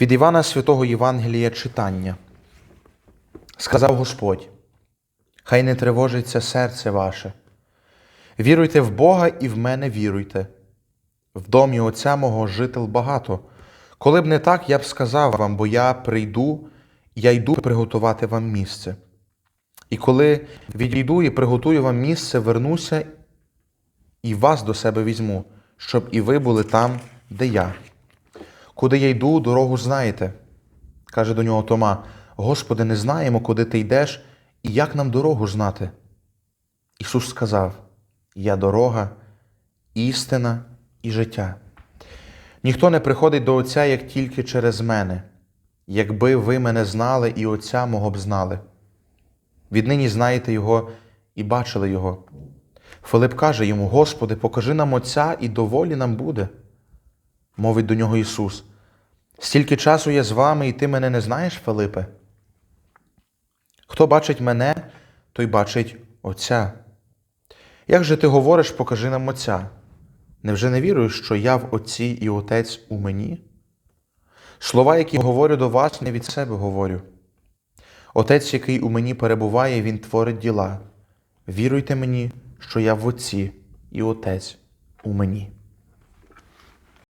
Від Івана Святого Євангелія читання. Сказав Господь: Хай не тривожиться серце ваше. Віруйте в Бога і в мене віруйте. В домі Отця мого жител багато. Коли б не так, я б сказав вам, бо я прийду, я йду приготувати вам місце. І коли відійду і приготую вам місце, вернуся і вас до себе візьму, щоб і ви були там, де я. Куди я йду, дорогу знаєте. Каже до нього Тома: Господи, не знаємо, куди ти йдеш, і як нам дорогу знати. Ісус сказав: Я дорога, істина і життя. Ніхто не приходить до Отця, як тільки через мене. Якби ви мене знали, і Отця мого б знали. Віднині знаєте Його і бачили Його. Филип каже йому: Господи, покажи нам Отця, і доволі нам буде. Мовить до нього Ісус. Стільки часу я з вами, і ти мене не знаєш, Филипе? Хто бачить мене, той бачить Отця. Як же ти говориш, покажи нам Отця? Невже не віруєш, що я в Отці і Отець у мені? Слова, які говорю до вас, не від себе говорю. Отець, який у мені перебуває, Він творить діла. Віруйте мені, що я в Отці і Отець у мені.